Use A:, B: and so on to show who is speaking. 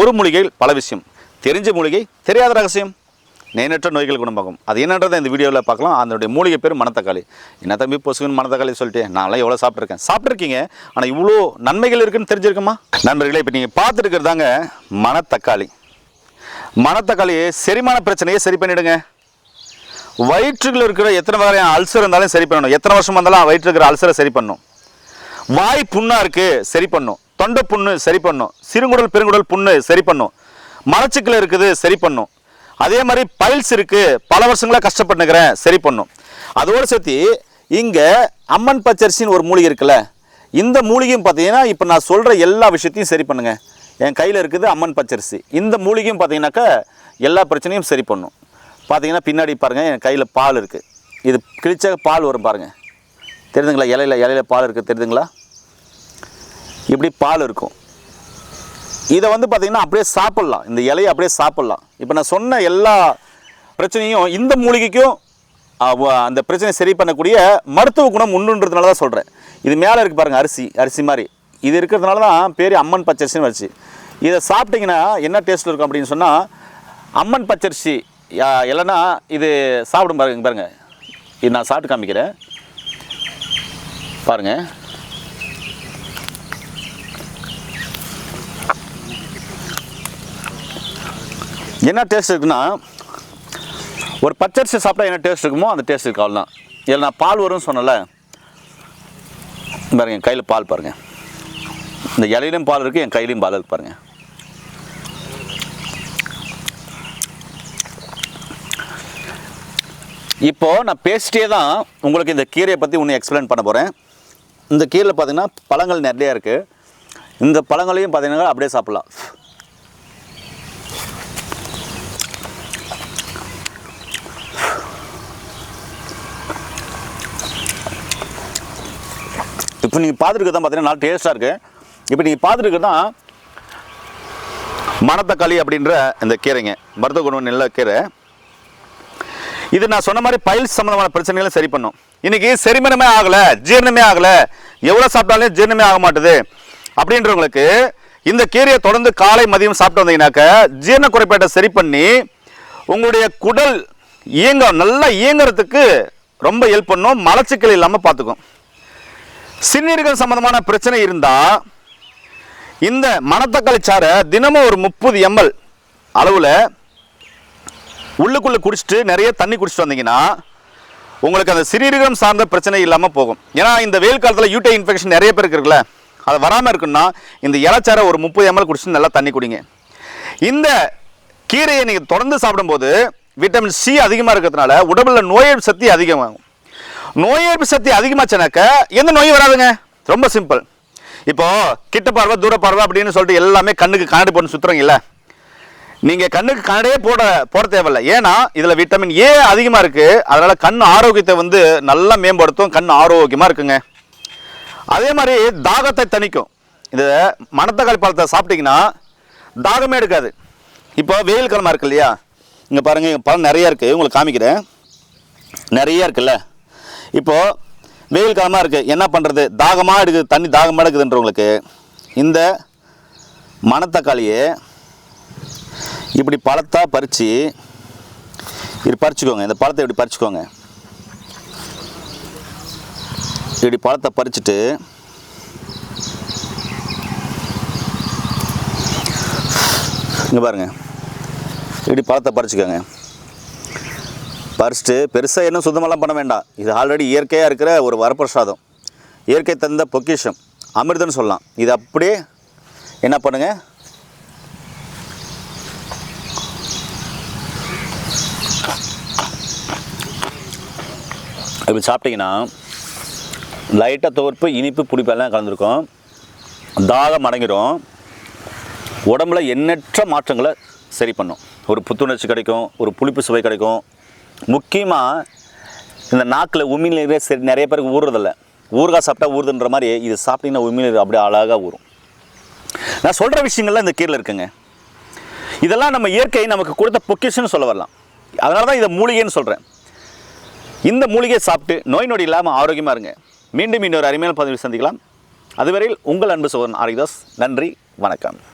A: ஒரு மூலிகையில் பல விஷயம். தெரிஞ்ச மூலிகை தெரியாத ரகசியம். நேனற்ற நோய்கள் குணமாகும். அது என்னன்றதை இந்த வீடியோவில் பார்க்கலாம். அதனுடைய மூலிகை பேர் மணத்தக்காளி. என்ன தம்பி பொசுக்குன்னு மணத்தக்காளி சொல்லிட்டு? நான்லாம் எவ்வளோ சாப்பிட்ருக்கேன் சாப்பிட்ருக்கீங்க ஆனால் இவ்வளோ நன்மைகள் இருக்குன்னு தெரிஞ்சிருக்குமா? நண்பர்களே இப்போ நீங்கள் பார்த்துட்டு இருக்கிறதாங்க மணத்தக்காளி. மணத்தக்காளி செரிமான பிரச்சனையை சரி பண்ணிவிடுங்க வயிற்றுக்குள்ள இருக்கிற எத்தனை வகையான அல்சர் இருந்தாலும் சரி பண்ணணும். எத்தனை வருஷம் இருந்தாலும் வயிற்று இருக்கிற அல்சரை சரி பண்ணும். வாய் புண்ணாக இருக்குது சரி பண்ணும். தொண்டை புண்ணு சரி பண்ணும் சிறுங்குடல் பெருங்குடல் புண்ணு சரி பண்ணும் மலச்சிக்கல் இருக்குது சரி பண்ணும் அதே மாதிரி பைல்ஸ் இருக்குது பல வருஷங்களா கஷ்டப்பட்டுக்கிறேன் சரி பண்ணும் அதோடு சேர்த்து இங்கே அம்மன் பச்சரிசின்னு ஒரு மூலிகை இருக்குல்ல இந்த மூலிகையும் பார்த்தீங்கன்னா இப்போ நான் சொல்கிற எல்லா விஷயத்தையும் சரி பண்ணுங்க என் கையில் இருக்குது அம்மன் பச்சரிசி. இந்த மூலிகையும் பார்த்தீங்கன்னாக்கா எல்லா பிரச்சனையும் சரி பண்ணும் பார்த்தீங்கன்னா பின்னாடி பாருங்கள் என் கையில் பால் இருக்குது இது கிழிச்ச பால் வரும் பாருங்கள் தெரியுதுங்களா இலையில இலையில பால் இருக்குது தெரியுதுங்களா இப்படி பால் இருக்கும். இதை வந்து பார்த்திங்கன்னா அப்படியே சாப்பிட்லாம். இந்த இலையை அப்படியே சாப்பிட்லாம். இப்போ நான் சொன்ன எல்லா பிரச்சனையும் இந்த மூலிகைக்கும் அந்த பிரச்சனையை சரி பண்ணக்கூடிய மருத்துவ குணம் உண்டுன்றதுனால தான் சொல்கிறேன் இது மேலே இருக்குது பாருங்கள் அரிசி அரிசி மாதிரி. இது இருக்கிறதுனால தான் பேர் அம்மன் பச்சரிசின்னு வச்சு இதை சாப்பிட்டிங்கன்னா என்ன டேஸ்ட்டில் இருக்கும் அப்படின்னு சொன்னால் அம்மன் பச்சரிசி யா- இல்லைன்னா இது சாப்பிடும் பாருங்க பாருங்கள் இது நான் சாப்பிட்டு காமிக்கிறேன். பாருங்கள் என்ன டேஸ்ட் இருக்குன்னா ஒரு பச்சரிசி சாப்பிட்டா என்ன டேஸ்ட் இருக்குமோ அந்த டேஸ்ட் இருக்கு அவ்வளோதான் இதில் நான் பால் வரும்னு சொன்னல பாருங்க என் கையில் பால் பாருங்கள் இந்த இலையிலையும் பால் இருக்குது என் கையிலையும் பால் இருக்கு பாருங்கள் இப்போ நான் பேசிட்டே தான் உங்களுக்கு இந்த கீரையை பற்றி ஒன்று எக்ஸ்பிளைன் பண்ண போகிறேன் இந்த கீரையில் பார்த்தீங்கன்னா பழங்கள் நிறைய இருக்குது இந்த பழங்களையும் பார்த்தீங்கன்னா அப்படியே சாப்பிட்லாம். இப்போ நீங்கள் பார்த்துருக்கு தான் பார்த்தீங்கன்னா நல்லா டேஸ்ட்டாக இருக்குது இப்போ நீங்கள் பார்த்துருக்கு தான் மணத்தக்காளி அப்படின்ற இந்த கீரைங்க. மருத்துவ குணம் நல்ல கீரை. இது நான் சொன்ன மாதிரி பயில் சம்மந்தமான பிரச்சனைகளை சரி பண்ணும். இன்றைக்கி செரிமனமே ஆகலை ஜீரணமே ஆகலை. எவ்வளோ சாப்பிட்டாலும் ஜீரணமே ஆக மாட்டுது. அப்படின்றவங்களுக்கு இந்த கீரையை தொடர்ந்து காலை மதியம் சாப்பிட்டு வந்தீங்கன்னாக்க ஜீரண குறைபாட்டை சரி பண்ணி உங்களுடைய குடல் இயங்க நல்லா இயங்குறதுக்கு ரொம்ப ஹெல்ப் பண்ணும். மலச்சிக்கல் இல்லாமல் பார்த்துக்கும். சிறுநீரகம் சம்பந்தமான பிரச்சனை இருந்தால் இந்த மணத்தக்காளி சாறை தினமும் ஒரு முப்பது எம்எல் அளவில் உள்ளுக்குள்ளே குடிச்சிட்டு நிறைய தண்ணி குடிச்சிட்டு வந்தீங்கன்னா உங்களுக்கு அந்த சிறுநீரகம் சார்ந்த பிரச்சனை இல்லாமல் போகும். ஏன்னா இந்த வெயில் காலத்தில் யூட்டை இன்ஃபெக்ஷன் நிறைய பேருக்கு இருக்குல்ல அது வராமல் இருக்குன்னா இந்த இலச்சாரை ஒரு முப்பது எம்எல் குடிச்சிட்டு நல்லா தண்ணி குடிங்க. இந்த கீரையை நீங்கள் தொடர்ந்து சாப்பிடும்போது விட்டமின் சி அதிகமாக இருக்கிறதுனால உடம்புல நோய் சக்தி அதிகமாகும். நோய் எதிர்ப்பு சக்தி அதிகமாச்சுனாக்க எந்த நோயும் வராதுங்க. ரொம்ப சிம்பிள் இப்போ கிட்ட பார்வை தூர பார்வை அப்படின்னு சொல்லிட்டு எல்லாமே கண்ணுக்கு கண்ணாடி போட்டு சுத்துறீங்கல்ல. நீங்க கண்ணுக்கு கண்ணாடியே போட போட தேவையில்ல. ஏன்னா இதுல விட்டமின் ஏ அதிகமா இருக்கு. அதனால கண் ஆரோக்கியத்தை வந்து நல்லா மேம்படுத்தும். கண் ஆரோக்கியமா இருக்குங்க. அதே மாதிரி தாகத்தை தணிக்கும். இந்த மணத்தக்காளி பழத்தை சாப்பிட்டீங்கன்னா தாகமே எடுக்காது. இப்போ வெயில் காலமாக இருக்கு இல்லையா? இங்கே பாருங்க பழம் நிறைய இருக்குது உங்களுக்கு காமிக்கிறேன். நிறைய இருக்குல்ல? இப்போது வெயில் காலமாக இருக்குது என்ன பண்ணுறது தாகமாக எடுக்குது. தண்ணி தாகமாக எடுக்குதுன்றவங்களுக்கு இந்த மணத்தக்காளியை இப்படி பழத்தாக பறித்து இப்படி பறிச்சுக்கோங்க. இந்த பழத்தை இப்படி பறிச்சுக்கோங்க. இப்படி பழத்தை பறிச்சுட்டு இங்கே பாருங்க. இப்படி பழத்தை பறிச்சுக்கோங்க. பறிச்சுட்டு பெருசாக இன்னும் சுத்தமெல்லாம் பண்ண வேண்டாம். இது ஆல்ரெடி இயற்கையாக இருக்கிற ஒரு வரப்பிரசாதம். இயற்கை தந்த பொக்கிஷம். அமிர்தம்னு சொல்லலாம். இது அப்படியே என்ன பண்ணுங்கள் இப்படி சாப்பிட்டீங்கன்னா லைட்டாக துவர்ப்பு இனிப்பு புளிப்பெல்லாம் கலந்துருக்கும். தாகம் அடங்கிடும் உடம்புல எண்ணற்ற மாற்றங்களை சரி பண்ணும். ஒரு புத்துணர்ச்சி கிடைக்கும் ஒரு புளிப்பு சுவை கிடைக்கும். முக்கியமாக இந்த நாக்கில் உமிழ்நீரே சரி நிறைய பேருக்கு ஊறுறதில்ல. ஊறுகாய் சாப்பிட்டா ஊறுதுன்ற மாதிரி இது சாப்பிட்டீங்கன்னா உமிழ்நீர் அப்படியே அழகாக ஊறும். நான் சொல்கிற விஷயங்கள்லாம் இந்த கீழே இருக்குங்க. இதெல்லாம் நம்ம இயற்கை நமக்கு கொடுத்த பொக்கிஷன்னு சொல்ல வரலாம். அதனால தான் இதை மூலிகைன்னு சொல்கிறேன் இந்த மூலிகையை சாப்பிட்டு நோய் நொடி இல்லாமல் ஆரோக்கியமாக இருங்க. மீண்டும் இன்னொரு அருமையான பதவி சந்திக்கலாம். அதுவரையில் உங்கள் அன்பு சோதன் ஆரிதாஸ். நன்றி வணக்கம்.